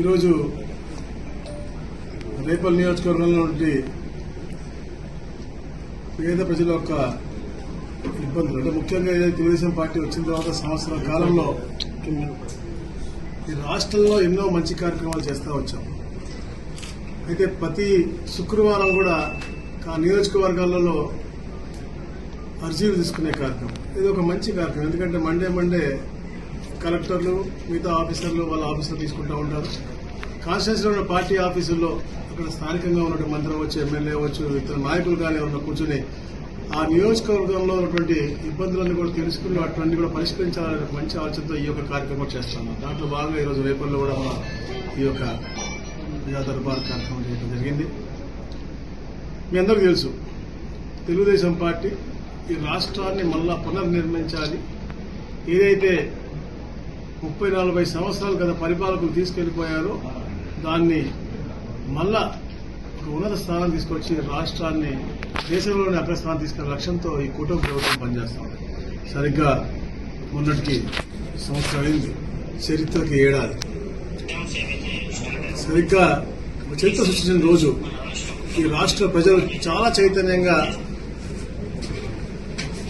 ఈరోజు రేపల్ నియోజకవర్గంలో నుండి పేద ప్రజల యొక్క ఇబ్బందులు అంటే ముఖ్యంగా ఏదైతే తెలుగుదేశం పార్టీ వచ్చిన తర్వాత సంవత్సరం కాలంలో ఈ రాష్ట్రంలో ఎన్నో మంచి కార్యక్రమాలు చేస్తూ వచ్చాం. అయితే ప్రతి శుక్రవారం కూడా ఆ నియోజకవర్గాలలో అర్జీలు తీసుకునే కార్యక్రమం. ఇది ఒక మంచి కార్యక్రమం. ఎందుకంటే మండే మండే కలెక్టర్లు మిగతా ఆఫీసర్లు వాళ్ళ ఆఫీసర్లు తీసుకుంటూ ఉంటారు. కాన్స్టిట్యూన్సీలో ఉన్న పార్టీ ఆఫీసుల్లో అక్కడ స్థానికంగా ఉన్నటువంటి మంత్రి అవ్వచ్చు ఎమ్మెల్యే అవ్వచ్చు ఇతర నాయకులు కానీ ఎవరైనా కూర్చొని ఆ నియోజకవర్గంలో ఉన్నటువంటి ఇబ్బందులన్నీ కూడా తెలుసుకుని అటువంటి కూడా పరిష్కరించాలనే మంచి ఆలోచనతో ఈ యొక్క కార్యక్రమం చేస్తున్నాం. దాంట్లో భాగంగా ఈరోజు రేపల్లో కూడా మన ఈ యొక్క ప్రజా దర్బార్ కార్యక్రమం చేయడం జరిగింది. మీ అందరికీ తెలుసు తెలుగుదేశం పార్టీ ఈ రాష్ట్రాన్ని మళ్ళా పునర్నిర్మించాలి. ఏదైతే ముప్పై నలభై సంవత్సరాలు గత పరిపాలకులు తీసుకెళ్ళిపోయారు. దాన్ని మళ్ళా ఒక ఉన్నత స్థానం తీసుకొచ్చి రాష్ట్రాన్ని దేశంలోని అగ్రస్థానం తీసుకునే లక్ష్యంతో ఈ కూటమి ప్రభుత్వం పనిచేస్తుంది. సరిగ్గా మొన్నటికి సంవత్సరం అయింది. చరిత్రకి ఏడాది. సరిగ్గా ఒక చరిత్ర సృష్టించిన రోజు ఈ రాష్ట్ర ప్రజలు చాలా చైతన్యంగా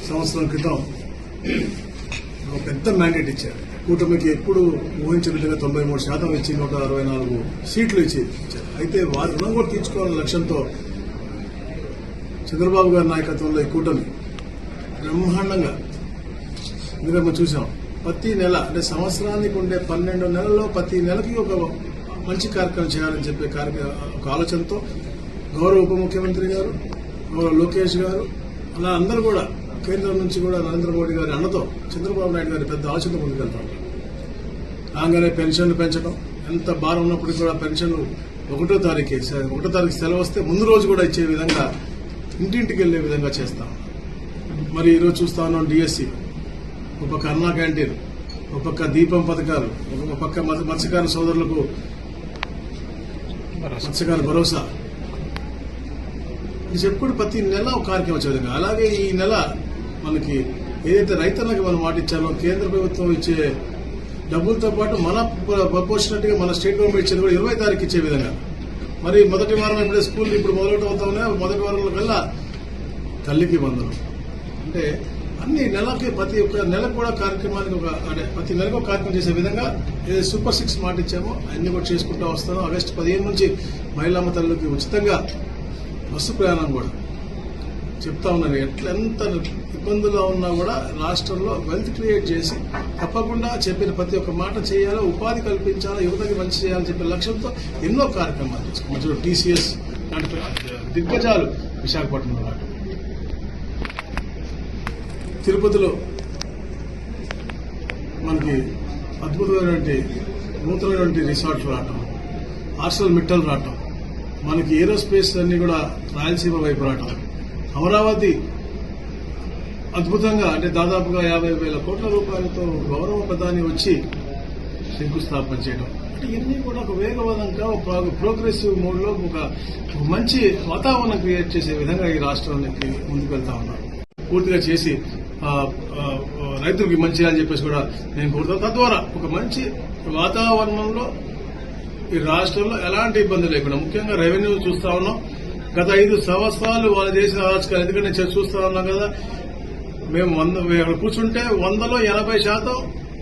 సంవత్సరం క్రితం ఒక పెద్ద మ్యాండేట్ ఇచ్చారు. కూటమికి ఎప్పుడు ఊహించిన విధంగా తొంభై మూడు శాతం ఇచ్చి నూట అరవై నాలుగు సీట్లు ఇచ్చి అయితే వారి రుణం కూడా తీర్చుకోవాలనే లక్ష్యంతో చంద్రబాబు గారి నాయకత్వంలో ఈ కూటమి బ్రహ్మాండంగా ఎందుకంటే మనం చూసాం ప్రతి నెల అంటే సంవత్సరానికి ఉండే పన్నెండు నెలల్లో ప్రతి నెలకి ఒక మంచి కార్యక్రమం చేయాలని చెప్పే కార్య ఒక ఆలోచనతో గౌరవ ఉప ముఖ్యమంత్రి గారు గౌరవ లోకేష్ గారు అలా అందరూ కూడా కేంద్రం నుంచి కూడా నరేంద్ర మోడీ గారి అన్నతో చంద్రబాబు నాయుడు గారి పెద్ద ఆలోచనతో ముందుకెళ్తాం. రాగానే పెన్షన్లు పెంచడం ఎంత భారం ఉన్నప్పటికీ కూడా పెన్షన్లు ఒకటో తారీఖు ఒకటో తారీఖు సెలవు వస్తే ముందు రోజు కూడా ఇచ్చే విధంగా ఇంటింటికి వెళ్ళే విధంగా చేస్తాం. మరి ఈరోజు చూస్తా ఉన్నాం డిఎస్సి ఒక పక్క అన్నా క్యాంటీన్ ఒక పక్క దీపం పథకాలు ఒక పక్క మత్స్యకార సోదరులకు మత్స్యకార భరోసా. ఇది చెప్పుడు ప్రతి నెల ఒక కార్యక్రమం వచ్చే విధంగా. అలాగే ఈ నెల మనకి ఏదైతే రైతులకు మనం మాట ఇచ్చారో కేంద్ర ప్రభుత్వం ఇచ్చే డబ్బులతో పాటు మన ప్రపోర్షనట్గా మన స్టేట్ గవర్నమెంట్ ఇచ్చేది కూడా ఇరవై తారీఖు ఇచ్చే విధంగా. మరి మొదటి వారం ఇప్పుడే స్కూల్ ఇప్పుడు మొదలవుతా అవుతా మొదటి వారంలో కల్లా తల్లికి వందలు అంటే అన్ని నెలకి ప్రతి ఒక్క నెల కూడా కార్యక్రమానికి ఒక అంటే ప్రతి నెలకు కార్యక్రమం చేసే విధంగా ఏదైతే సూపర్ సిక్స్ మాట ఇచ్చామో అన్ని కూడా చేసుకుంటూ వస్తాను ఆగస్టు పదిహేను నుంచి మహిళామ తల్లికి ఉచితంగా బస్సు ప్రయాణం కూడా. చెప్తా ఉన్నాను ఎట్లా ఎంత ఇబ్బందుల్లో ఉన్నా కూడా రాష్ట్రంలో వెల్త్ క్రియేట్ చేసి తప్పకుండా చెప్పిన ప్రతి ఒక్క మాట చేయాలి ఉపాధి కల్పించాలి యువతకి మంచి చేయాలని చెప్పే లక్ష్యంతో ఎన్నో కార్యక్రమాలు మధ్యలో టీసీఎస్ లాంటి దిగ్గజాలు విశాఖపట్నంలో లాంటి తిరుపతిలో మనకి అద్భుతమైనటువంటి నూతనమైనటువంటి రిసార్ట్లు రావటం ఆర్సల్ మిట్టలు రావటం మనకి ఏరోస్పేస్ అన్ని కూడా రాయలసీమ వైపు రావటం. అమరావతి అద్భుతంగా అంటే దాదాపుగా యాభై వేల కోట్ల రూపాయలతో గౌరవ ప్రధాని వచ్చి శంకుస్థాపన చేయడం. అంటే ఇవన్నీ కూడా ఒక వేగవంతంగా ఒక ప్రోగ్రెసివ్ మోడ్లో ఒక మంచి వాతావరణం క్రియేట్ చేసే విధంగా ఈ రాష్ట్రానికి ముందుకెళ్తా ఉన్నారు. పూర్తిగా చేసి రైతులకి మంచి అని చెప్పేసి కూడా నేను కోరుతాను తద్వారా ఒక మంచి వాతావరణంలో ఈ రాష్ట్రంలో ఎలాంటి ఇబ్బంది లేకుండా ముఖ్యంగా రెవెన్యూ చూస్తా ఉన్నాం. గత ఐదు సంవత్సరాలు వాళ్ళు చేసిన అరాచకాలు ఎందుకంటే నేను చూస్తా ఉన్నాం కదా మేము వంద మేము అక్కడ కూర్చుంటే వందలో ఎనభై శాతం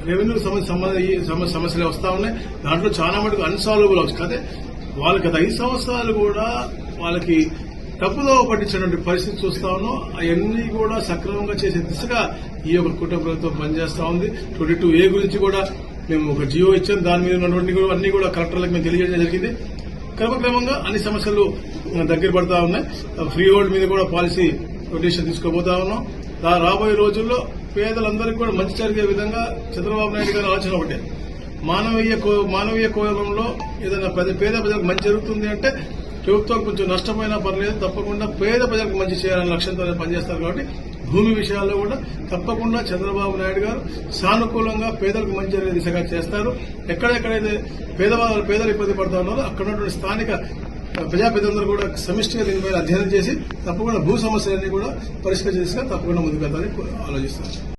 రెవెన్యూ సమస్య సమస్యలు వస్తా ఉన్నాయి. దాంట్లో చాలా మటుకు అన్సాల్వబుల్ అవుతుంది అదే వాళ్ళకి గత ఐదు సంవత్సరాలు కూడా వాళ్ళకి తప్పుదో పట్టించినటువంటి పరిస్థితి చూస్తా ఉన్నాం. అవన్నీ కూడా సక్రమంగా చేసే దిశగా ఈ యొక్క కుటుంబ ప్రభుత్వం పనిచేస్తా ఉంది. ట్వంటీ టూ ఏ గురించి కూడా మేము ఒక జియో ఇచ్చాం. దాని మీద ఉన్నటువంటి కూడా అన్ని కూడా కలెక్టర్లకు మేము తెలియజేయడం జరిగింది. క్రమక్రమంగా అన్ని సమస్యలు దగ్గర పడతా ఉన్నాయి. ఫ్రీ హోల్డ్ మీద కూడా పాలసీ రొటేషన్ తీసుకోబోతా ఉన్నాం. రా- రాబోయే రోజుల్లో పేదలందరికీ కూడా మంచి జరిగే విధంగా చంద్రబాబు నాయుడు గారి ఆలోచన ఒకటే. మానవీయ కో- మానవీయ కోణంలో ఏదైనా పేద పేద ప్రజలకు మంచి జరుగుతుంది అంటే ప్రభుత్వం కొంచెం నష్టమైనా పర్లేదు తప్పకుండా పేద ప్రజలకు మంచి చేయాలనే లక్ష్యంతో పనిచేస్తారు కాబట్టి భూమి విషయాల్లో కూడా తప్పకుండా చంద్రబాబు నాయుడు గారు సానుకూలంగా పేదలకు మంచి జరిగే దిశగా చేస్తారు. ఎక్కడెక్కడైతే పేదవాళ్ళు పేదలు ఇబ్బంది పడుతున్నారో ఉన్నారో అక్కడ ఉన్నటువంటి స్థానిక ప్రజాప్రతినిధులు కూడా సమిష్టిగా దీనిపై అధ్యయనం చేసి తప్పకుండా భూ సమస్యలన్నీ కూడా పరిష్కరించేసి తప్పకుండా ముందుకెళ్తారని ఆలోచిస్తారు